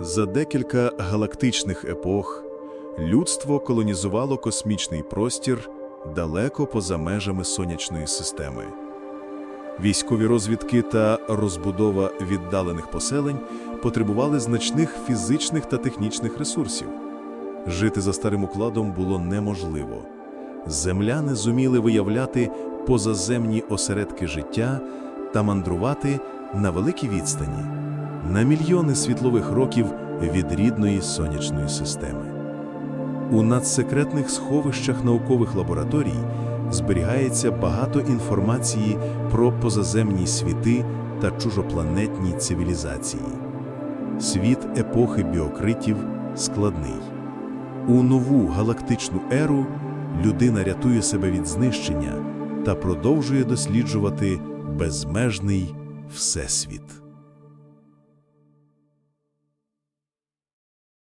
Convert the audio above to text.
За декілька галактичних епох людство колонізувало космічний простір далеко поза межами сонячної системи. Військові розвідки та розбудова віддалених поселень потребували значних фізичних та технічних ресурсів. Жити за старим укладом було неможливо. Земляни зуміли виявляти позаземні осередки життя та мандрувати на великій відстані, на мільйони світлових років від рідної сонячної системи. У надсекретних сховищах наукових лабораторій зберігається багато інформації про позаземні світи та чужопланетні цивілізації. Світ епохи біокритів складний. У нову галактичну еру людина рятує себе від знищення та продовжує досліджувати безмежний всесвіт.